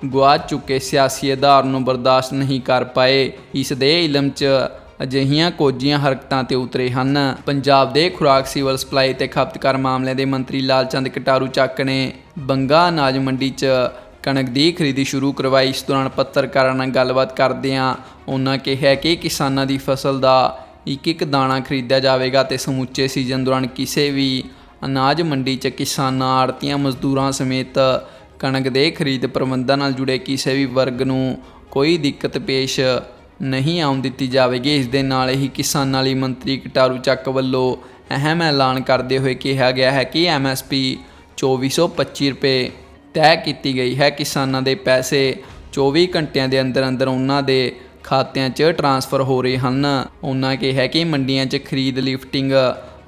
ਗੁਆਚ ਚੁੱਕੇ ਸਿਆਸੀ ਆਧਾਰ ਨੂੰ ਬਰਦਾਸ਼ਤ ਨਹੀਂ ਕਰ ਪਾਏ। ਇਸ ਦੇ ਇਲਮ 'ਚ ਅਜਿਹੀਆਂ ਕੋਝੀਆਂ ਹਰਕਤਾਂ ਤੇ ਉਤਰੇ ਹਨ। ਪੰਜਾਬ ਦੇ ਖੁਰਾਕ ਸਿਵਲ ਸਪਲਾਈ ਤੇ ਖਪਤਕਾਰ ਮਾਮਲਿਆਂ ਦੇ ਮੰਤਰੀ ਲਾਲਚੰਦ ਕਟਾਰੂ ਚੱਕ ਨੇ ਬੰਗਾ ਅਨਾਜ ਮੰਡੀ 'ਚ ਕਣਕ ਦੀ ਖਰੀਦੀ ਸ਼ੁਰੂ ਕਰਵਾਈ। ਇਸ ਦੌਰਾਨ ਪੱਤਰਕਾਰਾਂ ਨਾਲ ਗੱਲਬਾਤ ਕਰਦਿਆਂ ਉਹਨਾਂ ਕਿਹਾ ਕਿ ਕਿਸਾਨਾਂ ਦੀ ਫਸਲ ਦਾ ਇੱਕ ਇੱਕ ਦਾਣਾ ਖਰੀਦਿਆ ਜਾਵੇਗਾ ਤੇ ਸਮੁੱਚੇ ਸੀਜ਼ਨ ਦੌਰਾਨ ਕਿਸੇ ਵੀ ਅਨਾਜ ਮੰਡੀ 'ਚ ਕਿਸਾਨਾਂ, ਆੜਤੀਆਂ, ਮਜ਼ਦੂਰਾਂ ਸਮੇਤ ਕਣਕ ਦੇ ਖਰੀਦ ਪ੍ਰਬੰਧਾਂ ਨਾਲ ਜੁੜੇ ਕਿਸੇ ਵੀ ਵਰਗ ਨੂੰ ਕੋਈ ਦਿੱਕਤ ਪੇਸ਼ ਨਹੀਂ ਆਉਣ ਦਿੱਤੀ ਜਾਵੇਗੀ। ਇਸ ਦੇ ਨਾਲ ਹੀ ਕਿਸਾਨਾਂ ਲਈ ਮੰਤਰੀ ਕਟਾਰੂ ਚੱਕ ਵੱਲੋਂ ਅਹਿਮ ਐਲਾਨ ਕਰਦੇ ਹੋਏ ਕਿਹਾ ਗਿਆ ਹੈ ਕਿ ਐਮਐਸਪੀ 2425 ਰੁਪਏ ਤੈਅ ਕੀਤੀ ਗਈ ਹੈ। ਕਿਸਾਨਾਂ ਦੇ ਪੈਸੇ 24 ਘੰਟਿਆਂ ਦੇ ਅੰਦਰ ਅੰਦਰ ਉਹਨਾਂ ਦੇ ਖਾਤਿਆਂ 'ਚ ਟਰਾਂਸਫਰ ਹੋ ਰਹੇ ਹਨ। ਉਹਨਾਂ ਕਿਹਾ ਕਿ ਮੰਡੀਆਂ 'ਚ ਖਰੀਦ, ਲਿਫਟਿੰਗ,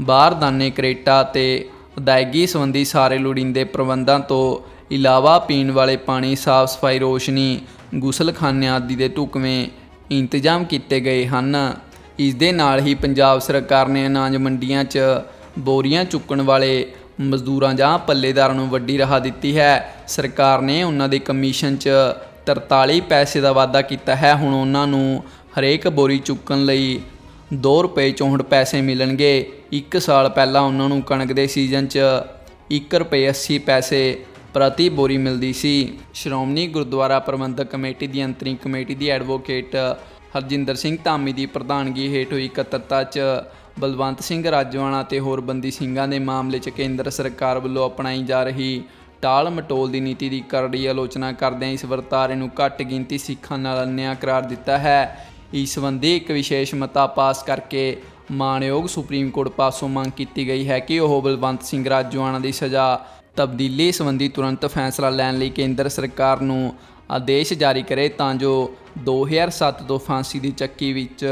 ਬਾਰਦਾਨੇ, ਕਰੇਟਾ ਤੇ ਅਦਾਇਗੀ ਸੰਬੰਧੀ ਸਾਰੇ ਲੋੜੀਂਦੇ ਪ੍ਰਬੰਧਾਂ ਤੋਂ ਇਲਾਵਾ ਪੀਣ ਵਾਲੇ ਪਾਣੀ ਸਾਫ਼ ਸਫ਼ਾਈ ਰੋਸ਼ਨੀ ਗੁਸਲਖਾਨੇ ਆਦਿ ਦੇ ਢੁਕਵੇਂ ਇੰਤਜ਼ਾਮ ਕੀਤੇ ਗਏ ਹਨ। ਇਸ ਦੇ ਨਾਲ ਹੀ ਪੰਜਾਬ ਸਰਕਾਰ ਨੇ ਅਨਾਜ ਮੰਡੀਆਂ 'ਚ ਬੋਰੀਆਂ ਚੁੱਕਣ ਵਾਲੇ ਮਜ਼ਦੂਰਾਂ ਜਾਂ ਪੱਲੇਦਾਰਾਂ ਨੂੰ ਵੱਡੀ ਰਾਹਤ ਦਿੱਤੀ ਹੈ। ਸਰਕਾਰ ਨੇ ਉਹਨਾਂ ਦੇ ਕਮਿਸ਼ਨ 'ਚ 43 ਪੈਸੇ ਦਾ ਵਾਅਦਾ ਕੀਤਾ ਹੈ। ਹੁਣ ਉਹਨਾਂ ਨੂੰ ਹਰੇਕ ਬੋਰੀ ਚੁੱਕਣ ਲਈ 2 ਰੁਪਏ 64 ਪੈਸੇ ਮਿਲਣਗੇ। ਇੱਕ ਸਾਲ ਪਹਿਲਾਂ ਉਹਨਾਂ ਨੂੰ ਕਣਕ ਦੇ ਸੀਜ਼ਨ 'ਚ 1 ਰੁਪਏ 80 ਪੈਸੇ ਪ੍ਰਤੀ ਬੋਰੀ ਮਿਲਦੀ ਸੀ। ਸ਼੍ਰੋਮਣੀ ਗੁਰਦੁਆਰਾ ਪ੍ਰਬੰਧਕ ਕਮੇਟੀ ਦੀ ਅੰਤਰਿੰਗ ਕਮੇਟੀ ਦੀ ਐਡਵੋਕੇਟ ਹਰਜਿੰਦਰ ਸਿੰਘ ਧਾਮੀ ਦੀ ਪ੍ਰਧਾਨਗੀ ਹੇਠ ਹੋਈ ਇਕੱਤਰਤਾ 'ਚ ਬਲਵੰਤ ਸਿੰਘ ਰਾਜਵਾਨਾ ਤੇ ਹੋਰ ਬੰਦੀ ਸਿੰਘਾਂ ਦੇ ਮਾਮਲੇ 'ਚ ਕੇਂਦਰ ਸਰਕਾਰ ਵੱਲੋਂ ਅਪਣਾਈ ਜਾ ਰਹੀ ਟਾਲ ਮਟੋਲ ਦੀ ਨੀਤੀ ਦੀ ਕਰੜੀ ਆਲੋਚਨਾ ਕਰਦਿਆਂ ਇਸ ਵਰਤਾਰੇ ਨੂੰ ਘੱਟ ਗਿਣਤੀ ਸਿੱਖਾਂ ਨਾਲ ਅਨਿਆਂ ਕਰਾਰ ਦਿੱਤਾ ਹੈ। ਇਸ ਸੰਬੰਧੀ ਇੱਕ ਵਿਸ਼ੇਸ਼ ਮਤਾ ਪਾਸ ਕਰਕੇ ਮਾਣਯੋਗ ਸੁਪਰੀਮ ਕੋਰਟ ਪਾਸੋਂ ਮੰਗ ਕੀਤੀ ਗਈ ਹੈ ਕਿ ਉਹ ਬਲਵੰਤ ਸਿੰਘ ਰਾਜਵਾਨਾ ਦੀ ਸਜ਼ਾ ਤਬਦੀਲੀ ਸੰਬੰਧੀ ਤੁਰੰਤ ਫੈਸਲਾ ਲੈਣ ਲਈ ਕੇਂਦਰ ਸਰਕਾਰ ਨੂੰ ਆਦੇਸ਼ ਜਾਰੀ ਕਰੇ ਤਾਂ ਜੋ 2007 ਤੋਂ ਫਾਂਸੀ ਦੀ ਚੱਕੀ ਵਿੱਚ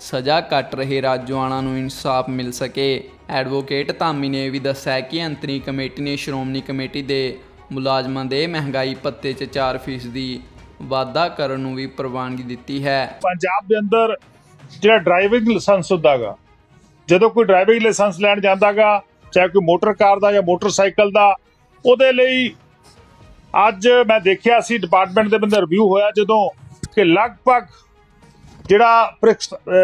ਸਜ਼ਾ ਕੱਟ ਰਹੇ ਰਾਜਵਾਨਾ ਨੂੰ ਇਨਸਾਫ ਮਿਲ ਸਕੇ। ਐਡਵੋਕੇਟ ਧਾਮੀ ਨੇ ਇਹ ਵੀ ਦੱਸਿਆ ਕਿ ਅੰਤਰੀ ਕਮੇਟੀ ਨੇ ਸ਼੍ਰੋਮਣੀ ਕਮੇਟੀ ਦੇ ਮੁਲਾਜ਼ਮਾਂ ਦੇ ਮਹਿੰਗਾਈ ਭੱਤੇ 'ਚ 4% ਦੀ ਵਾਧਾ ਕਰਨ ਨੂੰ ਵੀ ਪ੍ਰਵਾਨਗੀ ਦਿੱਤੀ ਹੈ। ਪੰਜਾਬ ਦੇ ਅੰਦਰ ਜਿਹੜਾ ਡਰਾਈਵਿੰਗ ਲਾਇਸੈਂਸ ਹੁੰਦਾਗਾ, ਜਦੋਂ ਕੋਈ ਡਰਾਈਵਿੰਗ ਲਾਇਸੈਂਸ ਲੈਣ ਜਾਂਦਾਗਾ, ਚਾਹੇ ਕੋਈ ਮੋਟਰ ਕਾਰ ਦਾ ਜਾਂ ਮੋਟਰਸਾਈਕਲ ਦਾ, ਉਹਦੇ ਲਈ ਅੱਜ ਮੈਂ ਦੇਖਿਆ ਸੀ ਡਿਪਾਰਟਮੈਂਟ ਦੇ ਬੰਦੇ ਰਿਵਿਊ ਹੋਇਆ ਜਦੋਂ ਕਿ ਲਗਭਗ ਜਿਹੜਾ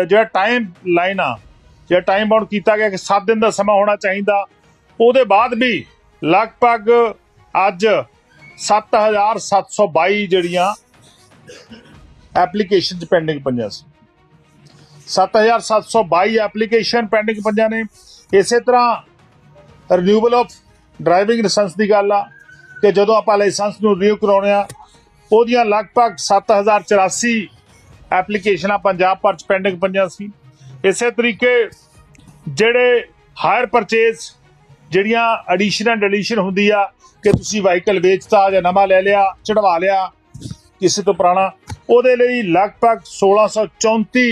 ਜਿਹੜਾ ਟਾਈਮ ਲਾਈਨ ਆ ਜਿਹੜਾ ਟਾਈਮ ਬਾਉਂਡ ਕੀਤਾ ਗਿਆ ਕਿ 7 ਦਿਨ ਦਾ ਸਮਾਂ ਹੋਣਾ ਚਾਹੀਦਾ, ਉਹਦੇ ਬਾਅਦ ਵੀ ਲਗਭਗ ਅੱਜ 7722 ਜਿਹੜੀਆਂ ਐਪਲੀਕੇਸ਼ਨ ਚ ਪੈਂਡਿੰਗ ਪਈਆਂ ਸੀ। 7722 ਐਪਲੀਕੇਸ਼ਨ ਪੈਂਡਿੰਗ ਪਈਆਂ ਨੇ। ਇਸੇ ਤਰ੍ਹਾਂ ਰਿਨਿਊਬਲ ਆਫ ਡਰਾਈਵਿੰਗ ਲਾਇਸੈਂਸ ਦੀ ਗੱਲ ਆ ਕਿ ਜਦੋਂ ਆਪਾਂ ਲਾਇਸੈਂਸ ਨੂੰ ਰਿਨਿਊ ਕਰਾਉਣੇ ਆ ਉਹਦੀਆਂ ਲਗਭਗ 7084 ਐਪਲੀਕੇਸ਼ਨਾਂ ਪੰਜਾਬ ਭਰ ਚ ਪੈਂਡਿੰਗ ਪਈਆਂ ਸੀ। ਇਸੇ ਤਰੀਕੇ ਜਿਹੜੇ ਹਾਇਰ ਪਰਚੇਸ ਜਿਹੜੀਆਂ ਐਡੀਸ਼ਨ ਐਂਡ ਡਿਲੀਸ਼ਨ ਹੁੰਦੀ ਆ, ਕਿ ਤੁਸੀਂ ਵਾਹੀਕਲ ਵੇਚਤਾ ਜਾਂ ਨਵਾਂ ਲੈ ਲਿਆ ਚੜਵਾ ਲਿਆ, ਕਿਸੇ ਤੋਂ ਪੁਰਾਣਾ, ਉਹਦੇ ਲਈ ਲਗਭਗ 1634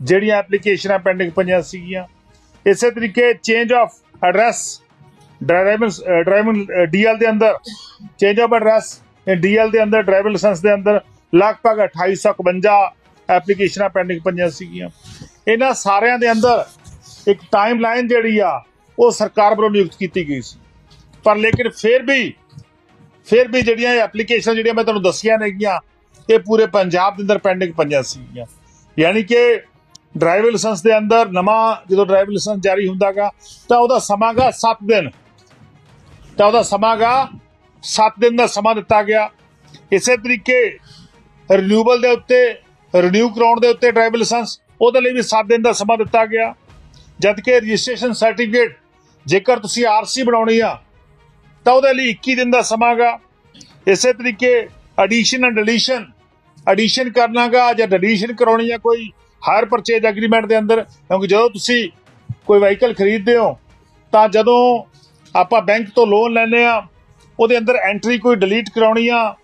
ਜਿਹੜੀਆਂ ਐਪਲੀਕੇਸ਼ਨਾਂ ਪੈਂਡਿੰਗ ਪਈਆਂ ਸੀਗੀਆਂ। ਇਸੇ ਤਰੀਕੇ change of address driving driving DL ਦੇ ਅੰਦਰ ਚੇਂਜ ਆਫ ਐਡਰੈਸ ਡੀਐਲ ਦੇ ਅੰਦਰ ਡਰਾਈਵਿੰਗ ਲਾਇਸੈਂਸ ਦੇ ਅੰਦਰ ਲਗਭਗ 2851 ਐਪਲੀਕੇਸ਼ਨਾਂ ਪੈਂਡਿੰਗ ਪਈਆਂ ਸੀਗੀਆਂ। ਇਹਨਾਂ ਸਾਰਿਆਂ ਦੇ ਅੰਦਰ ਇੱਕ ਟਾਈਮ ਲਾਈਨ ਜਿਹੜੀ ਆ, ਉਹ ਸਰਕਾਰ ਵੱਲੋਂ ਨਿਯੁਕਤ ਕੀਤੀ ਗਈ ਸੀ। ਪਰ ਲੇਕਿਨ ਫਿਰ ਵੀ ਫਿਰ ਵੀ ਜਿਹੜੀਆਂ ਐਪਲੀਕੇਸ਼ਨ ਜਿਹੜੀਆਂ ਮੈਂ ਤੁਹਾਨੂੰ ਦੱਸੀਆਂ ਨੇਗੀਆਂ ਇਹ ਪੂਰੇ ਪੰਜਾਬ ਦੇ ਅੰਦਰ ਪੈਂਡਿੰਗ ਪਈਆਂ ਸੀਗੀਆਂ। ਯਾਨੀ ਕਿ ਡਰਾਈਵਿੰਗ ਲਾਇਸੈਂਸ ਦੇ ਅੰਦਰ ਨਵਾਂ ਜਦੋਂ ਡਰਾਈਵਿੰਗ ਲਾਇਸੈਂਸ ਜਾਰੀ ਹੁੰਦਾਗਾ, ਤਾਂ ਉਹਦਾ ਸਮਾਂਗਾ 7 ਦਿਨ। ਤਾਂ ਉਹਦਾ ਸਮਾਂਗਾ 7 ਦਿਨ ਦਾ ਸਮਾਂ ਦਿੱਤਾ ਗਿਆ। ਇਸੇ ਤਰੀਕੇ ਰਿਨਿਊਬਲ ਦੇ ਉੱਤੇ ਰਿਨਿਊ ਕਰਾਉਣ ਦੇ ਉੱਤੇ ਡਰਾਈਵਿੰਗ ਲਾਇਸੈਂਸ ਉਹਦੇ ਲਈ ਵੀ 7 ਦਿਨ ਦਾ ਸਮਾਂ ਦਿੱਤਾ ਗਿਆ। ਜਦਕਿ ਰਜਿਸਟ੍ਰੇਸ਼ਨ ਸਰਟੀਫਿਕੇਟ ਜੇਕਰ ਤੁਸੀਂ ਆਰਸੀ ਬਣਾਉਣੀ ਆ, ਤਾਂ ਉਹਦੇ ਲਈ 21 ਦਿਨ ਦਾ ਸਮਾਂਗਾ। ਇਸੇ ਤਰੀਕੇ ਐਡੀਸ਼ਨ ਐਂਡ ਡਿਲੀਸ਼ਨ ਐਡੀਸ਼ਨ ਕਰਨਾਗਾ ਜਾਂ ਡਿਲੀਸ਼ਨ ਕਰਾਉਣੀ ਆ ਕੋਈ ਹਾਇਰ ਪਰਚੇਜ ਐਗਰੀਮੈਂਟ ਦੇ ਅੰਦਰ, ਕਿਉਂਕਿ ਜਦੋਂ ਤੁਸੀਂ ਕੋਈ ਵਹੀਕਲ ਖਰੀਦਦੇ ਹੋ, ਤਾਂ ਜਦੋਂ ਆਪਾਂ ਬੈਂਕ ਤੋਂ ਲੋਨ ਲੈਂਦੇ ਆ, ਉਹਦੇ ਅੰਦਰ ਐਂਟਰੀ ਕੋਈ ਡਿਲੀਟ ਕਰਾਉਣੀ ਆ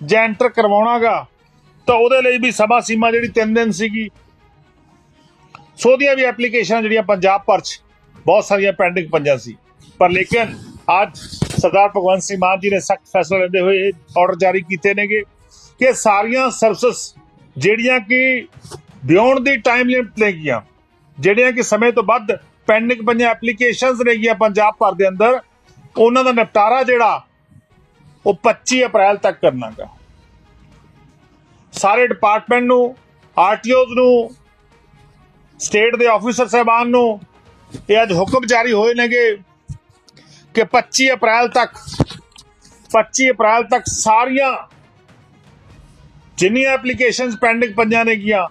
ਜਾਂ ਐਂਟਰ ਕਰਵਾਉਣਾਗਾ, ਤਾਂ ਉਹਦੇ ਲਈ ਵੀ ਸਮਾਂ ਸੀਮਾ ਜਿਹੜੀ 3 ਦਿਨ ਸੀਗੀ ਸੋ ਦੀਆਂ ਵੀ ਐਪਲੀਕੇਸ਼ਨਾਂ ਜਿਹੜੀਆਂ ਪੰਜਾਬ ਭਰ ਚ ਬਹੁਤ ਸਾਰੀਆਂ ਪੈਂਡਿੰਗ ਪੰਜਾਂ ਸੀ। ਪਰ ਲੇਕਿਨ ਅੱਜ ਸਰਦਾਰ ਭਗਵੰਤ ਸਿੰਘ ਮਾਨ ਜੀ ਨੇ ਸਖਤ ਫੈਸਲਾ ਲੈਂਦੇ ਹੋਏ ਇਹ ਆਰਡਰ ਜਾਰੀ ਕੀਤੇ ਨੇਗੇ ਕਿ ਸਾਰੀਆਂ ਸਰਵਿਸ ਜਿਹੜੀਆਂ ਕਿ ਬਿਯੋਂਡ ਦੀ ਟਾਈਮ ਲਿਮਟ ਨੇਗੀਆਂ ਜਿਹੜੀਆਂ ਕਿ ਸਮੇਂ ਤੋਂ ਵੱਧ ਪੈਂਡਿੰਗ ਪੰਜਾਂ ਐਪਲੀਕੇਸ਼ਨਸ ਨੇਗੀਆਂ ਪੰਜਾਬ ਭਰ ਦੇ ਅੰਦਰ, ਉਹਨਾਂ ਦਾ ਨਿਪਟਾਰਾ ਜਿਹੜਾ ਉਹ 25 ਅਪ੍ਰੈਲ ਤੱਕ ਕਰਨਾਗਾ। ਸਾਰੇ ਡਿਪਾਰਟਮੈਂਟ ਨੂੰ ਆਰਟੀਓਜ਼ ਨੂੰ ਸਟੇਟ ਦੇ ਆਫੀਸਰ ਸਾਹਿਬਾਨ ਨੂੰ ਇਹ ਅੱਜ ਹੁਕਮ ਜਾਰੀ ਹੋਏ ਨੇਗੇ ਕਿ 25 ਅਪ੍ਰੈਲ ਤੱਕ 25 ਅਪ੍ਰੈਲ ਤੱਕ ਸਾਰੀਆਂ ਜਿੰਨੀਆਂ ਐਪਲੀਕੇਸ਼ਨਸ ਪੈਂਡਿੰਗ ਪੰਜਾਂ ਨੇਗੀਆਂ,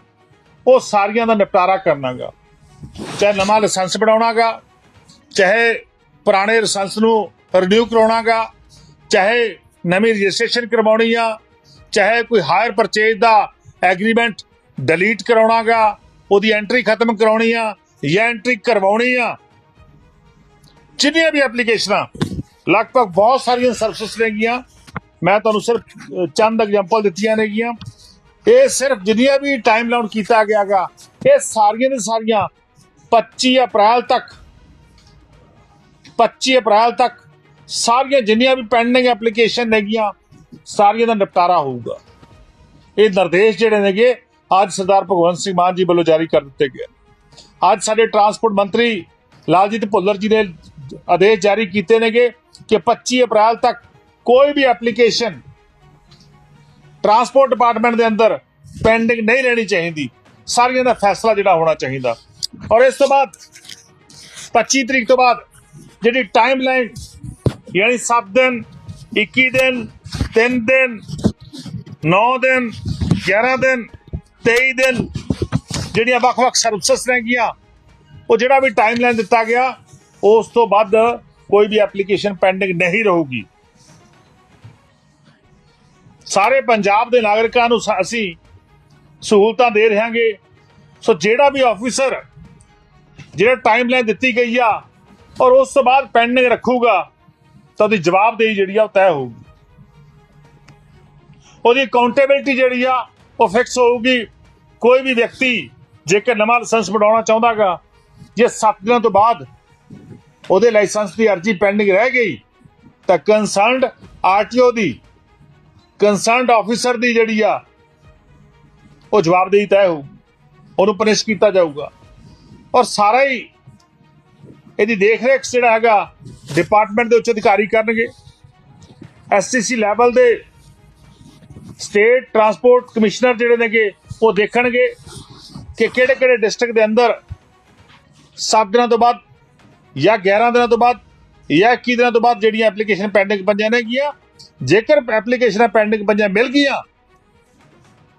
ਉਹ ਸਾਰੀਆਂ ਦਾ ਨਿਪਟਾਰਾ ਕਰਨਾਗਾ। ਚਾਹੇ ਨਵਾਂ ਲਾਇਸੈਂਸ ਬਣਾਉਣਾਗਾ, ਚਾਹੇ ਪੁਰਾਣੇ ਲਾਇਸੈਂਸ ਨੂੰ ਰਿਨਿਊ ਕਰਾਉਣਾਗਾ, ਚਾਹੇ ਨਵੀਂ ਰਜਿਸਟ੍ਰੇਸ਼ਨ ਕਰਵਾਉਣੀ ਆ, ਚਾਹੇ ਕੋਈ ਹਾਇਰ ਪਰਚੇਜ ਦਾ ਐਗਰੀਮੈਂਟ ਡਿਲੀਟ ਕਰਾਉਣਾਗਾ ਉਹਦੀ ਐਂਟਰੀ ਖਤਮ ਕਰਾਉਣੀ ਆ ਜਾਂ ਐਂਟਰੀ ਕਰਵਾਉਣੀ ਆ। ਜਿੰਨੀਆਂ ਵੀ ਐਪਲੀਕੇਸ਼ਨਾਂ ਲਗਭਗ ਬਹੁਤ ਸਾਰੀਆਂ ਸਰਵਿਸਿਜ਼ ਨੇਗੀਆਂ। ਮੈਂ ਤੁਹਾਨੂੰ ਸਿਰਫ ਚੰਦ ਐਗਜ਼ਾਮਪਲ ਦਿੱਤੀਆਂ ਨੇਗੀਆਂ। ਇਹ ਸਿਰਫ ਜਿੰਨੀਆਂ ਵੀ ਟਾਈਮ ਲਾਉਣ ਕੀਤਾ ਗਿਆਗਾ ਇਹ ਸਾਰੀਆਂ ਦੇ ਸਾਰੀਆਂ 25 ਅਪ੍ਰੈਲ ਤੱਕ 25 ਅਪ੍ਰੈਲ ਤੱਕ ਸਾਰੀਆਂ ਜਿੰਨੀਆਂ ਵੀ ਪੈਂਡਿੰਗ ਐਪਲੀਕੇਸ਼ਨ ਨੇਗੀਆਂ, ਸਾਰੀਆਂ ਦਾ ਨਿਪਟਾਰਾ ਹੋਊਗਾ। ਇਹ ਨਿਰਦੇਸ਼ ਜਿਹੜੇ ਨੇਗੇ ਅੱਜ ਸਰਦਾਰ ਭਗਵੰਤ ਸਿੰਘ ਮਾਨ ਜੀ ਵੱਲੋਂ ਜਾਰੀ ਕਰ ਦਿੱਤੇ ਗਏ। ਅੱਜ ਸਾਡੇ ਟਰਾਂਸਪੋਰਟ ਮੰਤਰੀ ਲਾਲਜੀਤ ਭੁੱਲਰ ਜੀ ਨੇ ਆਦੇਸ਼ ਜਾਰੀ ਕੀਤੇ ਨੇਗੇ ਕਿ 25 ਅਪ੍ਰੈਲ ਤੱਕ ਕੋਈ ਵੀ ਐਪਲੀਕੇਸ਼ਨ ਟਰਾਂਸਪੋਰਟ ਡਿਪਾਰਟਮੈਂਟ ਦੇ ਅੰਦਰ ਪੈਂਡਿੰਗ ਨਹੀਂ ਰਹਿਣੀ ਚਾਹੀਦੀ। ਸਾਰੀਆਂ ਦਾ ਫੈਸਲਾ ਜਿਹੜਾ ਹੋਣਾ ਚਾਹੀਦਾ। ਔਰ ਇਸ ਤੋਂ ਬਾਅਦ 25 ਤਰੀਕ ਤੋਂ ਬਾਅਦ ਜਿਹੜੀ ਟਾਈਮ ਲਾਈਨ ਯਾਨੀ 7 ਦਿਨ 21 ਦਿਨ 3 ਦਿਨ 9 ਦਿਨ 11 ਦਿਨ 23 ਦਿਨ ਜਿਹੜੀਆਂ ਵੱਖ-ਵੱਖ ਸਰਵਿਸਿਜ਼ ਨੇਗੀਆਂ ਉਹ ਜਿਹੜਾ ਵੀ ਟਾਈਮ ਲਾਈਨ ਦਿੱਤਾ ਗਿਆ, ਉਸ ਤੋਂ ਬਾਅਦ ਕੋਈ ਵੀ ਐਪਲੀਕੇਸ਼ਨ ਪੈਂਡਿੰਗ ਨਹੀਂ ਰਹੂਗੀ। ਸਾਰੇ ਪੰਜਾਬ ਦੇ ਨਾਗਰਿਕਾਂ ਨੂੰ ਅਸੀਂ ਸਹੂਲਤਾਂ ਦੇ ਰਹਾਂਗੇ। ਸੋ ਜਿਹੜਾ ਵੀ ਆਫੀਸਰ ਜਿਹੜਾ ਟਾਈਮ ਲਾਈਨ ਦਿੱਤੀ ਗਈ ਆ, ਔਰ ਉਸ ਤੋਂ ਬਾਅਦ ਪੈਂਡਿੰਗ ਰੱਖੂਗਾ, ਤਾਂ ਉਹਦੀ ਜਵਾਬਦੇਹੀ ਜਿਹੜੀ ਆ ਉਹ ਤੈਅ ਹੋਊਗੀ। ਉਹਦੀ ਅਕਾਊਂਟੇਬਿਲਟੀ ਜਿਹੜੀ ਆ ਉਹ ਫਿਕਸ ਹੋਊਗੀ। ਕੋਈ ਵੀ ਵਿਅਕਤੀ ਜੇਕਰ ਨਵਾਂ ਲਾਇਸੈਂਸ ਬਣਾਉਣਾ ਚਾਹੁੰਦਾਗਾ, ਜੇ 7 ਦਿਨਾਂ ਤੋਂ ਬਾਅਦ ਉਹਦੇ ਲਾਇਸੈਂਸ ਦੀ ਅਰਜ਼ੀ ਪੈਂਡਿੰਗ ਰਹਿ ਗਈ, ਤਾਂ ਕੰਸਰਨਡ ਆਰਟੀਓ ਦੀ ਕੰਸਰਨਡ ਆਫੀਸਰ ਦੀ ਜਿਹੜੀ ਆ, ਉਹ ਜਵਾਬਦੇਹੀ ਤੈਅ ਹੋਊ। ਉਹਨੂੰ ਪਨਿਸ਼ ਕੀਤਾ ਜਾਊਗਾ। ਔਰ ਸਾਰਾ ਹੀ ਇਹਦੀ ਦੇਖਰੇਖ ਜਿਹੜਾ ਹੈਗਾ ਡਿਪਾਰਟਮੈਂਟ ਦੇ ਉੱਚ ਅਧਿਕਾਰੀ ਕਰਨਗੇ। ਐਸਟੀਸੀ ਲੈਵਲ ਦੇ ਸਟੇਟ ਟਰਾਂਸਪੋਰਟ ਕਮਿਸ਼ਨਰ ਜਿਹੜੇ ਨੇਗੇ, ਉਹ ਦੇਖਣਗੇ ਕਿ ਕਿਹੜੇ ਕਿਹੜੇ ਡਿਸਟ੍ਰਿਕਟ ਦੇ ਅੰਦਰ 7 ਦਿਨਾਂ ਤੋਂ ਬਾਅਦ ਜਾਂ 11 ਦਿਨਾਂ ਤੋਂ ਬਾਅਦ ਜਾਂ 21 ਦਿਨਾਂ ਤੋਂ ਬਾਅਦ ਜਿਹੜੀਆਂ ਐਪਲੀਕੇਸ਼ਨ ਪੈਂਡਿੰਗ ਪੰਜਾਂ ਨੇਗੀਆਂ, ਜੇਕਰ ਐਪਲੀਕੇਸ਼ਨਾਂ ਪੈਂਡਿੰਗ ਪੰਜਾਂ ਮਿਲ ਗਈਆਂ,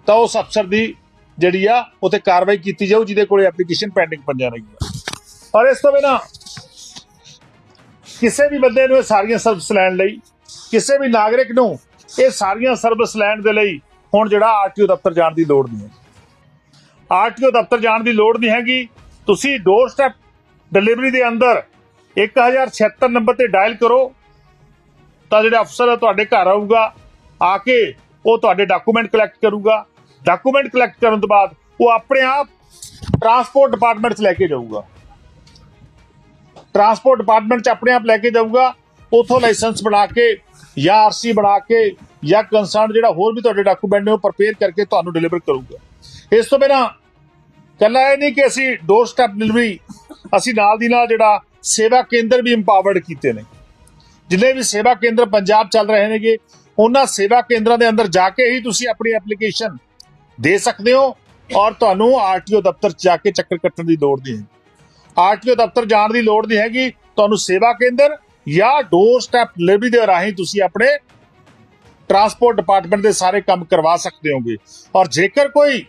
ਤਾਂ ਉਸ ਅਫਸਰ ਦੀ ਜਿਹੜੀ ਆ, ਉਤੇ ਕਾਰਵਾਈ ਕੀਤੀ ਜਾਊ, ਜਿਹਦੇ ਕੋਲੇ ਐਪਲੀਕੇਸ਼ਨ ਪੈਂਡਿੰਗ ਪੰਜਾਂ ਨੇਗੀਆਂ। ਔਰ ਇਸ ਤੋਂ ਬਿਨਾਂ ਕਿਸੇ ਵੀ ਬੰਦੇ ਨੂੰ ਇਹ ਸਾਰੀਆਂ ਸਰਵਿਸ ਲੈਣ ਲਈ, ਕਿਸੇ ਵੀ ਨਾਗਰਿਕ ਨੂੰ ਇਹ ਸਾਰੀਆਂ ਸਰਵਿਸ ਲੈਣ ਦੇ ਲਈ ਹੁਣ ਜਿਹੜਾ ਆਰਟੀਓ ਦਫ਼ਤਰ ਜਾਣ ਦੀ ਲੋੜ ਨਹੀਂ ਹੈ ਆਰਟੀਓ ਦਫ਼ਤਰ ਜਾਣ ਦੀ ਲੋੜ ਨਹੀਂ ਹੈਗੀ। ਤੁਸੀਂ ਡੋਰ ਸਟੈਪ ਡਿਲੀਵਰੀ ਦੇ ਅੰਦਰ 1076 ਨੰਬਰ ਤੇ ਡਾਇਲ ਕਰੋ। ਤਾਂ ਜਿਹੜਾ ਅਫਸਰ ਹੈ ਤੁਹਾਡੇ ਘਰ ਆਊਗਾ, ਆ ਕੇ ਉਹ ਤੁਹਾਡੇ ਡਾਕੂਮੈਂਟ ਕਲੈਕਟ ਕਰੂਗਾ। ਡਾਕੂਮੈਂਟ ਕਲੈਕਟ ਕਰਨ ਤੋਂ ਬਾਅਦ ਉਹ ਆਪਣੇ ਆਪ ਟਰਾਂਸਪੋਰਟ ਡਿਪਾਰਟਮੈਂਟ 'ਚ ਲੈ ਕੇ ਜਾਊਗਾ। ਟਰਾਂਸਪੋਰਟ ਡਿਪਾਰਟਮੈਂਟ 'ਚ ਆਪਣੇ ਆਪ ਲੈ ਕੇ ਜਾਊਗਾ। ਉਥੋਂ ਲਾਇਸੈਂਸ ਬਣਾ ਕੇ ਜਾਂ ਆਰਸੀ ਬਣਾ ਕੇ ਜਾਂ ਕੰਸਰਨ ਜਿਹੜਾ ਹੋਰ ਵੀ ਤੁਹਾਡੇ ਡਾਕੂਮੈਂਟ ਨੇ ਉਹ ਪ੍ਰਪੇਅਰ ਕਰਕੇ ਤੁਹਾਨੂੰ ਡਿਲੀਵਰ ਕਰੂਗਾ। ਇਸ ਤੋਂ ਬਿਨਾਂ ਕੱਲਾ ਇਹ ਨਹੀਂ ਕਿ ਅਸੀਂ ਡੋਰ ਸਟੈਪ ਡਿਲੀਵਰੀ ਅਸੀਂ ਨਾਲ ਦੀ ਨਾਲ ਜਿਹੜਾ ਸੇਵਾ ਕੇਂਦਰ ਵੀ ਇੰਪਾਵਰਡ ਕੀਤੇ ਨੇ। ਜਿੰਨੇ ਵੀ ਸੇਵਾ ਕੇਂਦਰ ਪੰਜਾਬ ਚੱਲ ਰਹੇ ਨੇਗੇ, ਉਹਨਾਂ ਸੇਵਾ ਕੇਂਦਰਾਂ ਦੇ ਅੰਦਰ ਜਾ ਕੇ ਹੀ ਤੁਸੀਂ ਆਪਣੀ ਐਪਲੀਕੇਸ਼ਨ ਦੇ ਸਕਦੇ ਹੋ ਔਰ ਤੁਹਾਨੂੰ ਆਰਟੀਓ ਦਫ਼ਤਰ 'ਚ ਜਾ ਕੇ ਚੱਕਰ ਕੱਟਣ ਦੀ ਲੋੜ ਨਹੀਂ ਹੈ ਆਰਟੀਓ ਦਫ਼ਤਰ ਜਾਣ ਦੀ ਲੋੜ ਨਹੀਂ ਹੈਗੀ, ਤੁਹਾਨੂੰ ਸੇਵਾ ਕੇਂਦਰ ਜਾਂ ਡੋਰ ਸਟੈਪ ਲੇਬੀ ਦੇ ਰਾਹੀਂ ਤੁਸੀਂ ਆਪਣੇ ਟਰਾਂਸਪੋਰਟ ਡਿਪਾਰਟਮੈਂਟ ਦੇ ਸਾਰੇ ਕੰਮ ਕਰਵਾ ਸਕਦੇ ਹੋਗੇ। ਔਰ ਜੇਕਰ ਕੋਈ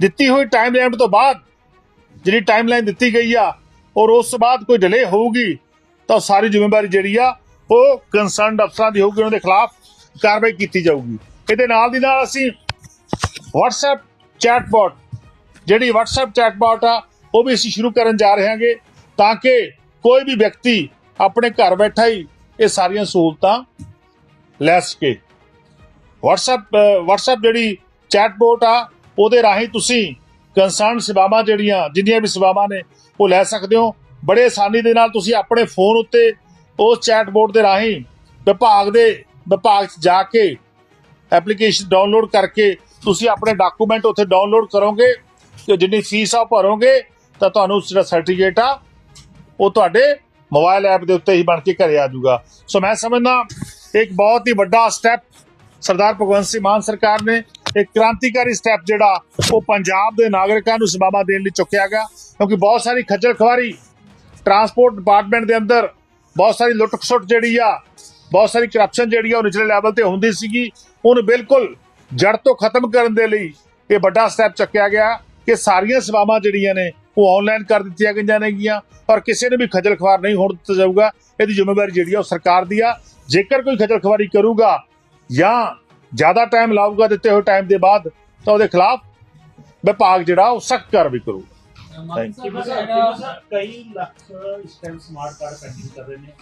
ਦਿੱਤੀ ਹੋਈ ਟਾਈਮ ਲਾਈਨ ਤੋਂ ਬਾਅਦ ਜਿਹੜੀ ਟਾਈਮ ਲਾਈਨ ਦਿੱਤੀ ਗਈ ਆ, ਔਰ ਉਸ ਤੋਂ ਬਾਅਦ ਕੋਈ ਡਿਲੇ ਹੋਊਗੀ, ਤਾਂ ਉਹ ਸਾਰੀ ਜ਼ਿੰਮੇਵਾਰੀ ਜਿਹੜੀ ਆ, ਉਹ ਕੰਸਰਨਡ ਅਫਸਰਾਂ ਦੀ ਹੋਊਗੀ, ਉਹਨਾਂ ਦੇ ਖਿਲਾਫ ਕਾਰਵਾਈ ਕੀਤੀ ਜਾਊਗੀ। ਇਹਦੇ ਨਾਲ ਦੀ ਨਾਲ ਅਸੀਂ WhatsApp ਚੈਟਬੋਟ ਜਿਹੜੀ WhatsApp ਚੈਟਬੋਟ ਆ, ਉਹ ਵੀ ਅਸੀਂ ਸ਼ੁਰੂ ਕਰਨ ਜਾ ਰਹੇ ਹਾਂਗੇ, ਤਾਂ ਕਿ ਕੋਈ ਵੀ ਵਿਅਕਤੀ ਆਪਣੇ ਘਰ ਬੈਠਾ ਹੀ ਇਹ ਸਾਰੀਆਂ ਸਹੂਲਤਾਂ ਲੈ ਸਕੇ। WhatsApp, ਅਹ, WhatsApp ਜਿਹੜੀ ਚੈਟਬੋਟ ਆ, ਉਹਦੇ ਰਾਹੀਂ ਤੁਸੀਂ ਕੰਸਰਨ ਸੇਵਾਵਾਂ ਜਿਹੜੀਆਂ, ਜਿੰਨੀਆਂ ਵੀ ਸੇਵਾਵਾਂ ਨੇ, ਉਹ ਲੈ ਸਕਦੇ ਹੋ। ਬੜੇ ਆਸਾਨੀ ਦੇ ਨਾਲ ਤੁਸੀਂ ਆਪਣੇ ਫੋਨ ਉੱਤੇ ਉਸ ਚੈਟਬੋਟ ਦੇ ਰਾਹੀਂ ਵਿਭਾਗ ਦੇ ਵਿਭਾਗ 'ਚ ਜਾ ਕੇ ਐਪਲੀਕੇਸ਼ਨ ਡਾਊਨਲੋਡ ਕਰਕੇ ਤੁਸੀਂ ਆਪਣੇ ਡਾਕੂਮੈਂਟ ਉੱਥੇ ਡਾਊਨਲੋਡ ਕਰੋਗੇ ਤੇ ਜਿੰਨੀ ਫੀਸ ਆ ਉਹ ਭਰੋਗੇ, ਤਾਂ ਤੁਹਾਨੂੰ ਜਿਹੜਾ ਸਰਟੀਫਿਕੇਟ ਆ, ਉਹ ਤੁਹਾਡੇ ਮੋਬਾਈਲ ਐਪ ਦੇ ਉੱਤੇ ਹੀ ਬਣ ਕੇ ਘਰੇ ਆ ਜਾਊਗਾ। ਸੋ ਮੈਂ ਸਮਝਦਾ ਇੱਕ ਬਹੁਤ ਹੀ ਵੱਡਾ ਸਟੈਪ ਸਰਦਾਰ ਭਗਵੰਤ ਸਿੰਘ ਮਾਨ ਸਰਕਾਰ ਨੇ ਇੱਕ ਕ੍ਰਾਂਤੀਕਾਰੀ ਸਟੈਪ ਜਿਹੜਾ ਉਹ ਪੰਜਾਬ ਦੇ ਨਾਗਰਿਕਾਂ ਨੂੰ ਸੇਵਾਵਾਂ ਦੇਣ ਲਈ ਚੁੱਕਿਆ ਗਿਆ। ਕਿਉਂਕਿ ਬਹੁਤ ਸਾਰੀ ਖੱਜਲ ਖਵਾਰੀ ਟਰਾਂਸਪੋਰਟ ਡਿਪਾਰਟਮੈਂਟ ਦੇ ਅੰਦਰ ਬਹੁਤ ਸਾਰੀ ਲੁੱਟ ਖਸੁੱਟ ਜਿਹੜੀ ਆ, ਬਹੁਤ ਸਾਰੀ ਕਰਪਸ਼ਨ ਜਿਹੜੀ ਆ ਉਹ ਨਿਚਲੇ ਲੈਵਲ ਤੇ ਹੁੰਦੀ ਸੀਗੀ। ਉਹਨੂੰ ਬਿਲਕੁਲ ਜੜ ਤੋਂ ਖਤਮ ਕਰਨ ਦੇ ਲਈ ਇਹ ਵੱਡਾ ਸਟੈਪ ਚੱਕਿਆ ਗਿਆ ਕਿ ਸਾਰੀਆਂ ਸੇਵਾਵਾਂ ਜਿਹੜੀਆਂ ਨੇ ਉਹ ਆਨਲਾਈਨ ਕਰ ਦਿੱਤੀਆਂ ਗਈਆਂ ਨੇਗੀਆਂ ਔਰ ਕਿਸੇ ਨੂੰ ਵੀ ਖੱਜਲ ਖਵਾਰ ਨਹੀਂ ਹੋਣ ਦਿੱਤਾ ਜਾਊਗਾ। ਇਹਦੀ ਜ਼ਿੰਮੇਵਾਰੀ ਜਿਹੜੀ ਆ ਉਹ ਸਰਕਾਰ ਦੀ ਆ। ਜੇਕਰ ਕੋਈ ਖੱਜਲ ਖਵਾਰੀ ਕਰੂਗਾ ਜਾਂ ਜ਼ਿਆਦਾ ਟਾਈਮ ਲਾਊਗਾ ਦਿੱਤੇ ਹੋਏ ਟਾਈਮ ਦੇ ਬਾਅਦ ਤਾਂ ਉਹਦੇ ਖਿਲਾਫ ਵਿਭਾਗ ਜਿਹੜਾ ਉਹ ਸਖਤ ਕਾਰਵਾਈ ਕਰੂਗਾ। ਕਈ ਲੱਖ ਇਸ ਟਾਈਮ ਸਮਾਰਟ ਕਾਰਡ ਪੈਂਡਿੰਗ ਕਰ ਰਹੇ ਨੇ।